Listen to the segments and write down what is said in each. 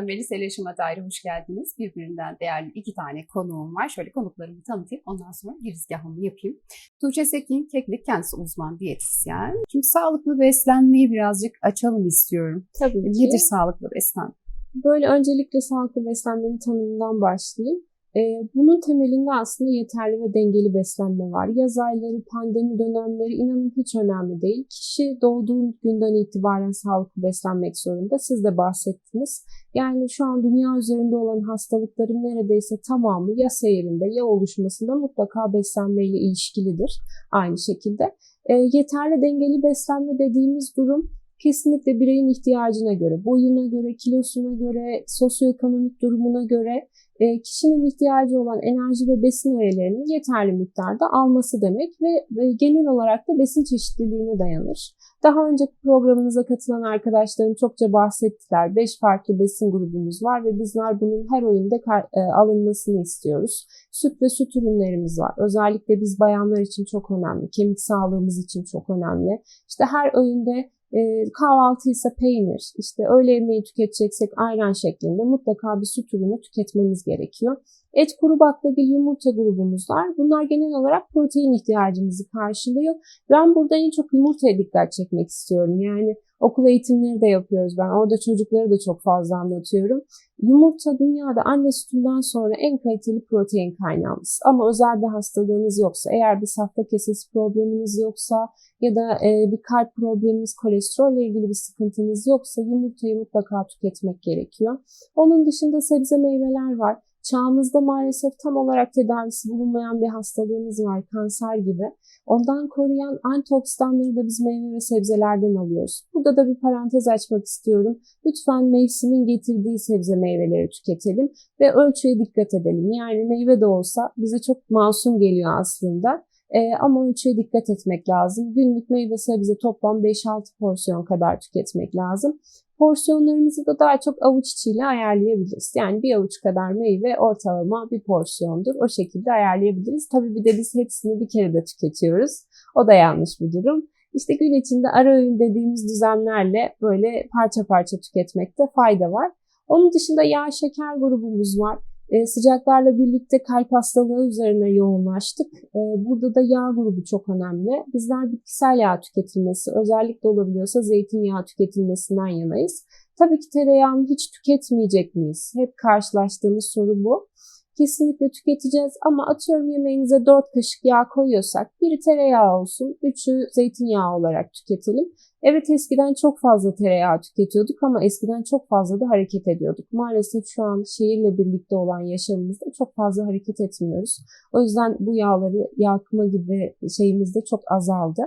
Melis Eleşim'e dair hoş geldiniz. Birbirinden değerli iki tane konuğum var. Şöyle konuklarımı tanıtayım. Ondan sonra girizgahımı yapayım. Tuğçe Sekin Keklik kendisi uzman diyetisyen. Şimdi sağlıklı beslenmeyi birazcık açalım istiyorum. Tabii ki. Nedir sağlıklı beslenme? Böyle öncelikle sağlıklı beslenmenin tanımından başlayayım. Ee, bunun temelinde aslında yeterli ve dengeli beslenme var. Yaz ayları, pandemi dönemleri inanın hiç önemli değil. Kişi doğduğu günden itibaren sağlıklı beslenmek zorunda. Siz de bahsettiniz. Yani şu an dünya üzerinde olan hastalıkların neredeyse tamamı ya seyrinde ya oluşmasında mutlaka beslenmeyle ilişkilidir. Aynı şekilde. Ee, yeterli dengeli beslenme dediğimiz durum kesinlikle bireyin ihtiyacına göre, boyuna göre, kilosuna göre, sosyoekonomik durumuna göre e, kişinin ihtiyacı olan enerji ve besin öğelerinin yeterli miktarda alması demek ve genel olarak da besin çeşitliliğine dayanır. Daha önce programınıza katılan arkadaşlarım çokça bahsettiler. 5 farklı besin grubumuz var ve bizler bunun her öğünde e, alınmasını istiyoruz. Süt ve süt ürünlerimiz var. Özellikle biz bayanlar için çok önemli. Kemik sağlığımız için çok önemli. İşte her öğünde e, kahvaltı ise peynir, işte öğle yemeği tüketeceksek ayran şeklinde mutlaka bir süt ürünü tüketmemiz gerekiyor. Et, kuru baklagil, yumurta grubumuz var. Bunlar genel olarak protein ihtiyacımızı karşılıyor. Ben burada en çok yumurtaya dikkat çekmek istiyorum. Yani okul eğitimleri de yapıyoruz ben. Orada çocukları da çok fazla anlatıyorum. Yumurta dünyada anne sütünden sonra en kaliteli protein kaynağımız. Ama özel bir hastalığınız yoksa, eğer bir safra kesesi probleminiz yoksa ya da e, bir kalp probleminiz, kolesterolle ilgili bir sıkıntınız yoksa yumurtayı mutlaka tüketmek gerekiyor. Onun dışında sebze meyveler var. Çağımızda maalesef tam olarak tedavisi bulunmayan bir hastalığımız var, kanser gibi. Ondan koruyan antioksidanları da biz meyve ve sebzelerden alıyoruz. Burada da bir parantez açmak istiyorum. Lütfen mevsimin getirdiği sebze meyveleri tüketelim ve ölçüye dikkat edelim. Yani meyve de olsa bize çok masum geliyor aslında. Ee, ama ölçüye dikkat etmek lazım. Günlük meyve sebze toplam 5-6 porsiyon kadar tüketmek lazım. Porsiyonlarımızı da daha çok avuç içiyle ayarlayabiliriz. Yani bir avuç kadar meyve ortalama bir porsiyondur. O şekilde ayarlayabiliriz. Tabii bir de biz hepsini bir kere de tüketiyoruz. O da yanlış bir durum. İşte gün içinde ara öğün dediğimiz düzenlerle böyle parça parça tüketmekte fayda var. Onun dışında yağ şeker grubumuz var. E, sıcaklarla birlikte kalp hastalığı üzerine yoğunlaştık. E, burada da yağ grubu çok önemli. Bizler bitkisel yağ tüketilmesi, özellikle olabiliyorsa zeytinyağı tüketilmesinden yanayız. Tabii ki tereyağını hiç tüketmeyecek miyiz? Hep karşılaştığımız soru bu. Kesinlikle tüketeceğiz ama atıyorum yemeğinize 4 kaşık yağ koyuyorsak biri tereyağı olsun, üçü zeytinyağı olarak tüketelim. Evet eskiden çok fazla tereyağı tüketiyorduk ama eskiden çok fazla da hareket ediyorduk. Maalesef şu an şehirle birlikte olan yaşamımızda çok fazla hareket etmiyoruz. O yüzden bu yağları yakma gibi şeyimiz de çok azaldı.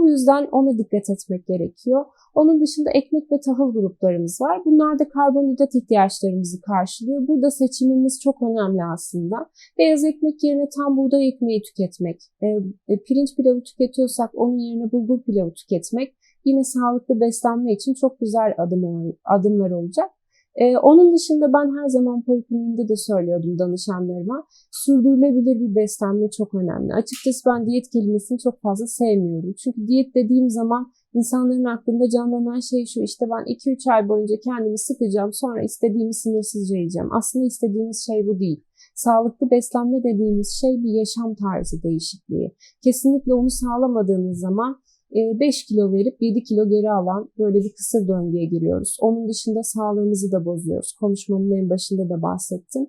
Bu yüzden ona dikkat etmek gerekiyor. Onun dışında ekmek ve tahıl gruplarımız var. Bunlar da karbonhidrat ihtiyaçlarımızı karşılıyor. Burada seçimimiz çok önemli aslında. Beyaz ekmek yerine tam buğday ekmeği tüketmek, e, e, pirinç pilavı tüketiyorsak onun yerine bulgur pilavı tüketmek yine sağlıklı beslenme için çok güzel adım, adımlar olacak. Ee, onun dışında ben her zaman polikliniğimde de söylüyordum danışanlarıma. Sürdürülebilir bir beslenme çok önemli. Açıkçası ben diyet kelimesini çok fazla sevmiyorum. Çünkü diyet dediğim zaman insanların aklında canlanan şey şu işte ben 2-3 ay boyunca kendimi sıkacağım sonra istediğimi sınırsızca yiyeceğim. Aslında istediğimiz şey bu değil. Sağlıklı beslenme dediğimiz şey bir yaşam tarzı değişikliği. Kesinlikle onu sağlamadığınız zaman 5 kilo verip 7 kilo geri alan böyle bir kısır döngüye giriyoruz. Onun dışında sağlığımızı da bozuyoruz. Konuşmamın en başında da bahsettim.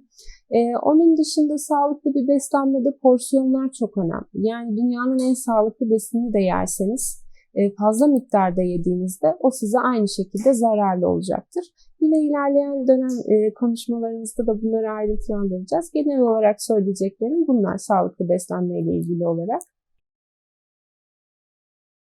Ee, onun dışında sağlıklı bir beslenmede porsiyonlar çok önemli. Yani dünyanın en sağlıklı besinini de yerseniz e, fazla miktarda yediğinizde o size aynı şekilde zararlı olacaktır. Yine ilerleyen dönem e, konuşmalarımızda da bunları ayrıntılandıracağız. Genel olarak söyleyeceklerim bunlar sağlıklı beslenme ile ilgili olarak.